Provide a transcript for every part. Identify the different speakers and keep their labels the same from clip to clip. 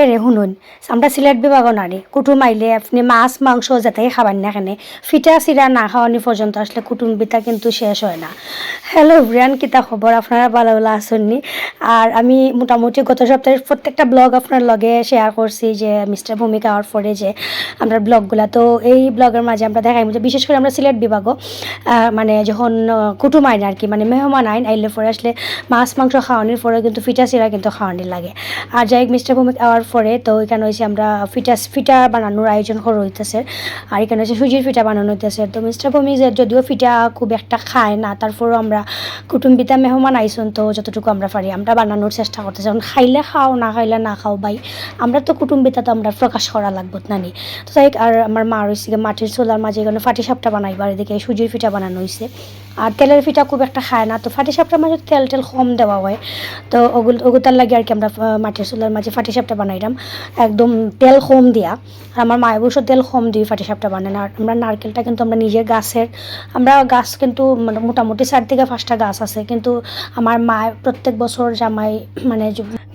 Speaker 1: এ রে শুনুন আমরা সিলেট বিভাগও নারী কুটুম আইলে আপনি মাছ, মাংস যাতে খাবার না কেনে ফিটা সিরা না খাওয়ানি পর্যন্ত আসলে কুটুম বিতা কিন্তু শেষ হয় না। হ্যালো ব্রিয়ান কিতা খবর আপনারা ভালো ভালো আর আমি মোটামুটি গত সপ্তাহের প্রত্যেকটা ব্লগ আপনার লগে শেয়ার করছি যে মিস্টার ভূমিকা হওয়ার পরে যে আমরা ব্লগগুলা তো এই ব্লগের মাঝে আমরা দেখাই যে বিশেষ করে আমরা সিলেট বিভাগও মানে যখন কুটুম আইন আর কি মানে মেহমান আইন, আইলে পরে আসলে মাছ, মাংস খাওয়ানির পরে কিন্তু ফিটা সিরা কিন্তু খাওয়ানি লাগে। আর যাই মিস্টার ভূমিক আওয়ার পরে তো এখানে হয়েছে আমরা ফিটা ফিটা বানানোর আয়োজন করা হইতেছে। আর এখানে হচ্ছে সুজির ফিটা বানানো হইতেছে। তো মিস্টার ভূমিক যে যদিও ফিটা খুব একটা খায় না তারপরেও আমরা কুটুম্বিতা মেহমান আইসন তো যতটুকু আমরা পারি আমরা বানানোর চেষ্টা করতেছি। এখন খাইলে খাও না খাইলে না খাও ভাই আমরা তো কুটুম্বিতা তো আমরা প্রকাশ করা লাগবো না নি তো হোক, আর আমার মা রয়েছে মাটির চুলার মাঝে এখানে ফাটি সাপটা বানাইবার এদিকে সুজির ফিটা বানানো হয়েছে আর তেলের ফিটা খুব একটা খায় না তো ফাটি সাপটার মাঝে তেল টেল কম দেওয়া হয়। তো ওগুলো ওগুতার লাগে আর কি আমরা মাটির চুলার মাঝে ফাটি সাপটা বানাইলাম একদম তেল কম দিয়া। আর আমার মায়ের অবশ্য তেল কম দিয়ে ফাটি সাপটা বানায় আর আমরা নারকেলটা কিন্তু আমরা নিজের গাছের আমরা গাছ কিন্তু মানে মোটামুটি চার থেকে পাঁচটা গাছ আছে। কিন্তু আমার মা প্রত্যেক বছর জামাই মানে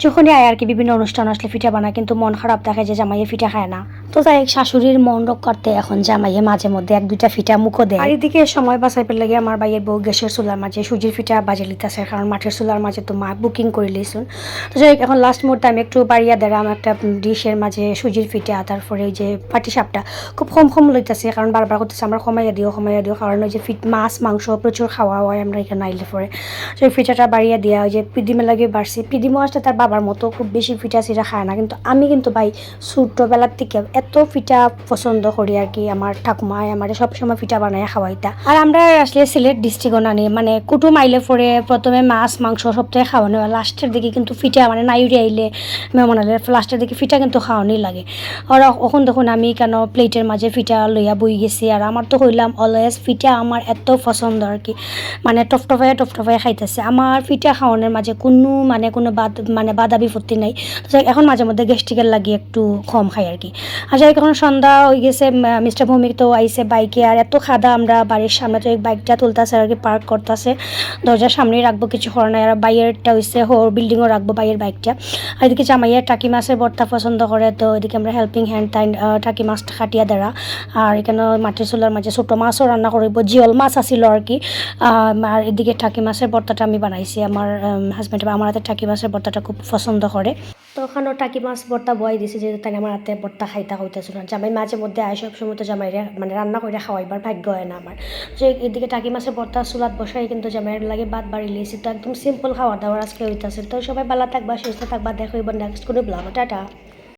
Speaker 1: যখনই আয় আর কি বিভিন্ন অনুষ্ঠান আসলে পিঠা বানায়, কিন্তু মন খারাপ দেখে যে জামাইয়ে পিঠা খায় না। তো তাই শাশুড়ির মন রোগ করতে এখন জামাইয়ে মাঝে মধ্যে এক দুইটা ফিটা মুখও দেয়। আর এদিকে সময় বাঁচাই পেলে লাগে আমার বাইয়ের বউ গ্যাসের চুলার মাঝে সুজির ফিটা বাজে লিতেছে। কারণ মাঠের চুলার মাঝে তো মা বুকিং করে লিয়েছুন তো যাই এখন লাস্ট মুহূর্তে আমি একটু বাড়িয়া দিলাম একটা ডিশের মাঝে সুজির ফিটা তারপরে ওই যে পাটি সাপটা খুব কম কম লইতেছে, কারণ বারবার করতেছে আমরা কমাইয়া দিও কমাইয়া দিও, কারণ ওই যে ফিট মাছ, মাংস প্রচুর খাওয়া হয় আমরা এখানে আইলে পরে। তো এই ফিটাটা বাড়িয়া দিয়া ওই যে পিদিমে লাগে বাড়ছি। পিদিমও আসলে তার বাবার মতো খুব বেশি ফিটা সিটা খায় না, কিন্তু আমি কিন্তু ভাই ছোট্টবেলার থেকে এত ফিটা পছন্দ করি আর কি, আমার ঠাকুমায় আমার সবসময় ফিটা বানায় খাওয়াইতা। আর আমরা আসলে সিলেট ডিস্ট্রিক্টও নানি মানে কুটুম আইলে পরে প্রথমে মাছ, মাংস সপ্তাহে খাওয়ানো লাস্টের দিকে কিন্তু ফিটা মানে নাইউরি আইলে মেহমান আইলে লাস্টের দিকে ফিটা কিন্তু খাওয়ানি লাগে। আর এখন দেখুন আমি কেন প্লেটের মাঝে ফিটা লইয়া বই গেছি, আর আমার তো হইলাম অলওয়েজ ফিটা আমার এত পছন্দ আর কি। মানে টফটফায় টফটফায় খাইতেছে। আমার ফিটা খাওয়ানোর মাঝে কোনো মানে কোনো বাদ মানে বাধা বিপত্তি নাই। এখন মাঝে মধ্যে গ্যাস্ট্রিকের লাগে একটু কম খাই আর কি। আর যাই এখন সন্ধ্যা হয়ে গেছে মিস্টার ভৌমিক তো আইসে বাইকে, আর এত খাদা আমরা বাড়ির সামনে তো এই বাইকটা তুলতেছে আর কি, পার্ক করতেছে। দরজার সামনেই রাখব কিছু করার নাই আর বাইরেরটা হইছে হোর বিল্ডিংও রাখব বাইরের বাইকটা। আর এদিকে জামাইয়ের টাকি মাছের ভর্তা পছন্দ করে তো এদিকে আমরা হেল্পিং হ্যান্ড তাই থাকি মাছ খাটিয়া দ্বারা আর এখানে মাটির চুলার মাঝে ছোটো মাছও রান্না করব জিওল মাছ আছিল আর কি। আর এদিকে টাকি মাছের ভর্তাটা আমি বানাইছি আমার হাজব্যান্ড আমার হাতে টাকি মাছের ভর্তাটা খুব পছন্দ করে তো ওখানেও টাকি মাছ ভর্তা বয় দিছে, যে তাই আমার হাতে ভর্তা খাইতে হইতেছিল জামাই মাঝে মধ্যে আয় সব সময় তো জামাই মানে রান্না করে খাওয়াইবার ভাগ্য হয় না আমার যে এদিকে টাকি মাছের ভর্তা চুলাত বসাই কিন্তু জামাইয়ের লাগে বাদ বাড়ি লিয়েছি তো একদম সিম্পল খাওয়া দাওয়ার আজকে হইতেছে তো সবাই ভালো থাকবা, সুস্থ থাকবা, দেখো এবার নেক্সট কোনো ব্লগ টাটা।